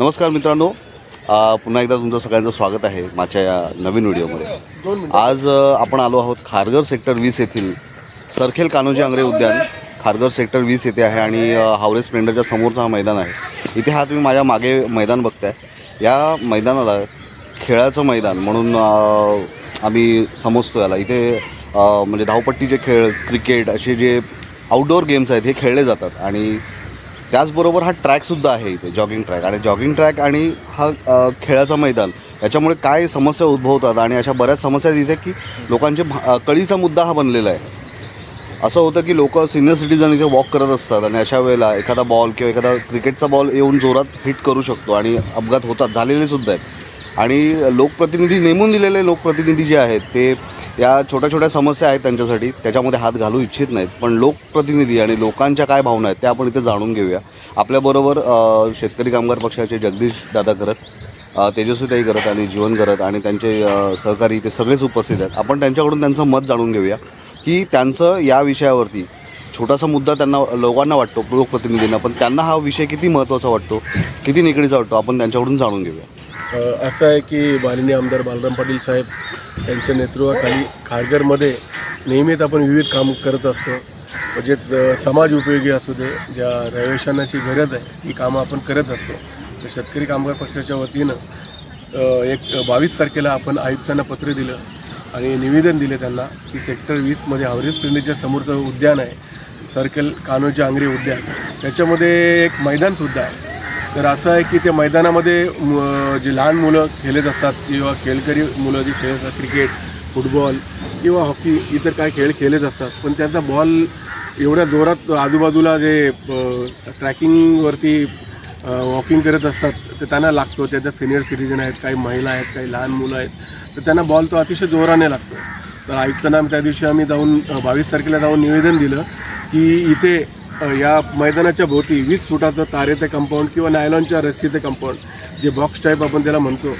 नमस्कार मित्रांनो. पुन्हा एकदा तुमचं सगळ्यांचं स्वागत आहे माझ्या या नवीन व्हिडिओमध्ये. आज आपण आलो आहोत खारघर सेक्टर वीस येथील सरखेल कान्होजी आंग्रे उद्यान. खारघर सेक्टर वीस येथे आहे आणि हावरे स्प्लेंडरच्या समोरचा हा मैदान आहे. इथे हा तुम्ही माझ्या मागे मैदान बघताय. या मैदानाला खेळाचं मैदान म्हणून आम्ही समजतो याला. इथे म्हणजे धावपट्टीचे खेळ क्रिकेट असे जे आउटडोअर गेम्स आहेत हे खेळले जातात. आणि त्याचबरोबर हा ट्रॅकसुद्धा आहे इथे जॉगिंग ट्रॅक आणि जॉगिंग ट्रॅक आणि हा खेळाचं मैदान याच्यामुळे काय समस्या उद्भवतात आणि अशा बऱ्याच समस्या तिथे की लोकांचे भा- कळीचा मुद्दा हा बनलेला आहे. असं होतं की लोक सिनियर सिटीजन इथे वॉक करत असतात आणि अशा वेळेला एखादा बॉल किंवा एखादा क्रिकेटचा बॉल येऊन जोरात हिट करू शकतो आणि अपघात होतात झालेले सुद्धा आहेत. आणि लोकप्रतिनिधी नेमून दिलेले लोकप्रतिनिधी जे आहेत ते या छोट्या छोट्या समस्या आहेत त्यांच्यासाठी. त्याच्यामध्ये हात घालू इच्छित नाहीत. पण लोकप्रतिनिधी आणि लोकांच्या काय भावना आहेत त्या आपण इथे जाणून घेऊया. आपल्याबरोबर शेतकरी कामगार पक्षाचे जगदीश दादा करत तेजस्वीताई करत आणि जीवन करत आणि त्यांचे सहकारी ते सगळेच उपस्थित आहेत. आपण त्यांच्याकडून त्यांचं मत जाणून घेऊया की त्यांचं या विषयावरती छोटासा मुद्दा त्यांना लोकांना वाटतो लोकप्रतिनिधींना. पण त्यांना हा विषय किती महत्त्वाचा वाटतो किती निकडीचा वाटतो आपण त्यांच्याकडून जाणून घेऊया. असं आहे की माननीय आमदार बालराम पाटील साहेब यांच्या नेतृत्वाखाली खारघरमध्ये नेहमीच आपण विविध काम करत असतो. म्हणजे समाज उपयोगी असू दे ज्या रहिवाशांची गरज आहे ती कामं आपण करत असतो. तर शेतकरी कामगार पक्षाच्या वतीनं एक बावीस तारखेला आपण आयुक्तांना पत्र दिलं आणि निवेदन दिले त्यांना की सेक्टर वीसमध्ये हावरेज पिंडीच्या समोरचं उद्यान आहे. सर्कल कान्होजी आंग्रे उद्यान. त्याच्यामध्ये एक मैदानसुद्धा आहे. तर असं आहे की त्या मैदानामध्ये म- जे लहान मुलं खेळत असतात किंवा खेळकरी मुलं जी खेळत असतात क्रिकेट फुटबॉल किंवा हॉकी इतर काय खेळ खेळत असतात पण त्यांचा बॉल एवढ्या जोरात आजूबाजूला जे ट्रॅकिंगवरती वॉकिंग करत असतात तर त्यांना लागतो. त्याच्यात सिनियर सिटीजन आहेत काही महिला आहेत काही लहान मुलं आहेत तर त्यांना बॉल तो अतिशय जोराने लागतो. तर ऐकताना त्या दिवशी आम्ही जाऊन बावीस तारखेला जाऊन निवेदन दिलं की इथे या मैदानाच्या भोवती वीस फुटाचं तारेचं कंपाऊंड किंवा नायलॉनच्या रस्सीचं कंपाऊंड जे बॉक्स टाईप आपण त्याला म्हणतो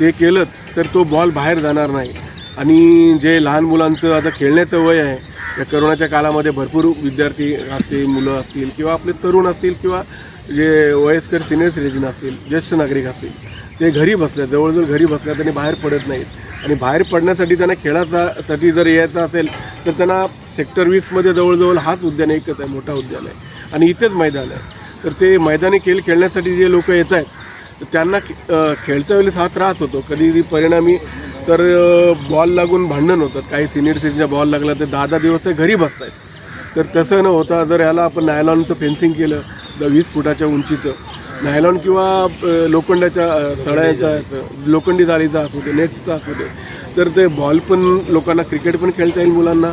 ते केलं तर तो बॉल बाहेर जाणार नाही. आणि जे लहान मुलांचं आता खेळण्याचं वय आहे या करोनाच्या काळामध्ये भरपूर विद्यार्थी असतील मुलं असतील किंवा आपले तरुण असतील किंवा जे वयस्कर सिनियर सिटीजन असतील ज्येष्ठ नागरिक असतील ते घरी बसल्या जवळजवळ घरी बसल्या त्यांनी बाहेर पडत नाहीत. आणि बाहेर पडण्यासाठी त्यांना खेळासाठी जर यायचं असेल तर त्यांना सेक्टर वीसमध्ये जवळजवळ हाच उद्यान एकच आहे मोठा उद्यान आहे. आणि इथेच मैदान आहे. तर ते मैदानी खेळ खेळण्यासाठी जे लोक येत आहेत तर त्यांना खेळता वेळेस हा त्रास होतो. कधी परिणामी तर बॉल लागून भांडण होतात. काही सिनियर सिटीचा बॉल लागला तर दहा दहा दिवस ते घरी बसत आहेत तर तसं न होता जर ह्याला आपण नायलॉनचं फेन्सिंग केलं तर वीस फुटाच्या उंचीचं. नायलॉन किंवा लोखंडाच्या सळ्याचा लोखंडी जाळीचा असू दे नेटचा असू दे. तर ते बॉल पण लोकांना क्रिकेट पण खेळता येईल मुलांना.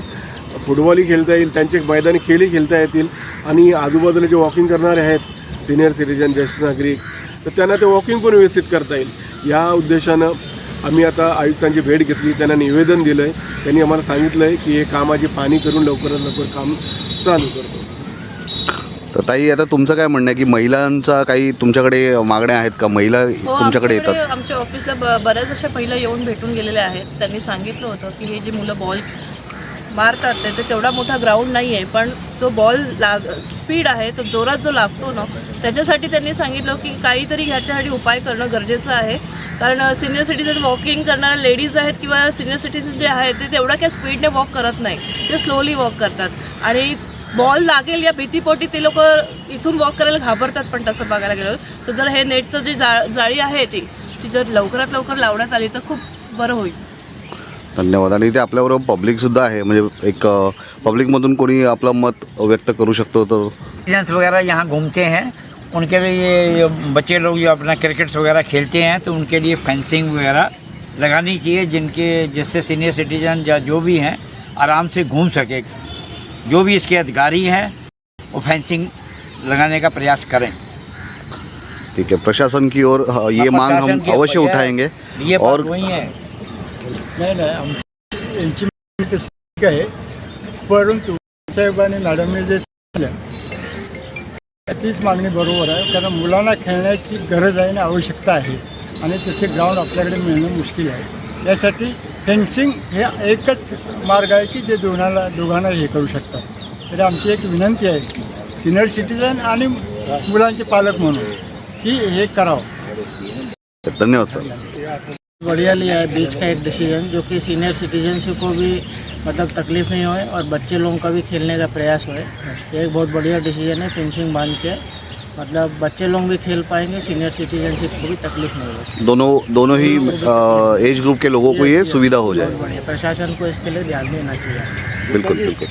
फुटबॉलही खेळता येईल त्यांचे मैदानी खेळही खेळता येतील. आणि आजूबाजूला जे वॉकिंग करणारे आहेत सिनियर सिटीजन ज्येष्ठ नागरिक तर त्यांना ते वॉकिंग पण व्यवस्थित करता येईल. या उद्देशानं आम्ही आता आयुक्तांची भेट घेतली त्यांना निवेदन दिलं आहे त्यांनी आम्हाला सांगितलं आहे की हे कामाची पाणी करून लवकरात लवकर काम चालू करतो. तर ताई आता तुमचं काय म्हणणं आहे की महिलांचा काही तुमच्याकडे मागण्या आहेत का? महिला हो, तुमच्याकडे येतात. आमच्या ऑफिसला बऱ्याच अशा पहिलं येऊन भेटून गेलेले आहेत. त्यांनी सांगितलं होतं की हे जे मुलं बॉल मारतात त्याचा तेवढा मोठा ग्राउंड नाही आहे पण जो बॉल लाग स्पीड आहे तो जोरात जो लागतो ना त्याच्यासाठी त्यांनी सांगितलं की काहीतरी ह्याच्यासाठी उपाय करणं गरजेचं आहे. कारण सिनियर सिटीजन वॉकिंग करणाऱ्या लेडीज आहेत किंवा सिनियर सिटीजन जे आहेत ते तेवढ्या काही स्पीडने वॉक करत नाही. ते स्लोली वॉक करतात. आणि बॉल लागेल या भीतीपोटी ते लोक इथून वॉक करायला घाबरतात पण तसं बघायला गेलं तर जर हे नेटचं जे जा जाळी आहे ती ती जर लवकरात लवकर लावण्यात आली तर खूप बरं होईल. धन्यवाद. आणि इथे आपल्याबरोबर पब्लिकसुद्धा आहे. म्हणजे एक पब्लिकमधून कोणी आपलं मत व्यक्त करू शकतो तर? स्टूडेंट्स वगैरह यहाँ घूमते हैं. उनके लिए ये बच्चे लोग जो अपना क्रिकेट्स वगैरह खेलते हैं तो उनके लिए फेंसिंग वगैरह लगानी चाहिए जिनके जिससे सीनियर सिटीजन या जो भी हैं आराम से घूम सके। जो भी इसके अधिकारी हैं वो फेंसिंग लगाने का प्रयास करें। ठीक है प्रशासन की ओर ये मांग हम अवश्य उठाएँगे। ये और वही है। नाही नाही आमची यांची माहिती तर ठीक आहे. परंतु साहेबांनी मॅडमने जे सांगितलं तीच मागणी बरोबर आहे. कारण मुलांना खेळण्याची गरज आहे आणि आवश्यकता आहे. आणि तसे ग्राउंड आपल्याकडे मिळणं मुश्किल आहे. यासाठी फेन्सिंग हे एकच मार्ग आहे की जे दोघांना दोघांना हे करू शकतात. तरी आमची एक विनंती आहे सिनियर सिटीजन आणि मुलांचे पालक म्हणून की हे करावं. धन्यवाद सर. बढ़िया लिया है बीच का एक डिसीज़न जो कि सीनियर सिटीजनशिप को भी मतलब तकलीफ़ नहीं होए और बच्चे लोगों का भी खेलने का प्रयास होए। ये एक बहुत बढ़िया डिसीज़न है फेंसिंग बाँध के। मतलब बच्चे लोग भी खेल पाएँगे सीनियर सिटीजनशिप को भी तकलीफ़ नहीं होगी। दोनों दोनों ही एज ग्रुप के लोगों को ये सुविधा हो जाए बढ़िया। प्रशासन को इसके लिए ध्यान देना चाहिए। बिल्कुल बिल्कुल।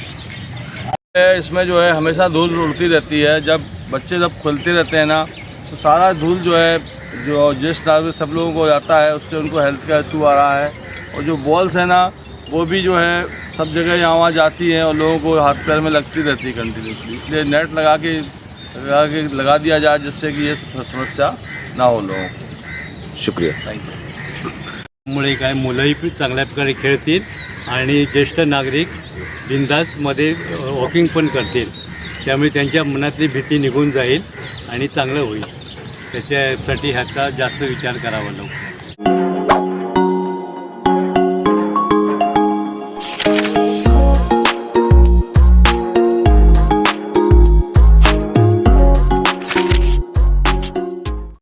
इसमें जो है हमेशा धूल उड़ती रहती है। जब बच्चे जब खुलते रहते हैं ना तो सारा धूल जो है जो ज्येष्ठ नागरिक सब लोगों को जाता है उससे उनको हेल्थ का इशू आ रहा है। और जो बॉल्स है ना वो भी जो है सब जगह यहाँ वहाँ जाती हैं और लोगों को हाथ पैर में लगती रहती है कंटिन्यूसली इसलिए नेट लगा के लगा के लगा दिया जाए जिससे कि ये समस्या ना हो लोगों को। शुक्रिया। मुळे काय मुलंही चांगल्या प्रकारे खेळतील आणि ज्येष्ठ नागरिक बिंदासमध्ये वॉकिंग पण करतील। त्यामुळे त्यांच्या मनातली भीती निघून जाईल आणि चांगलं होईल। त्याच्यासाठी ह्याचा जास्त विचार करावा लागतो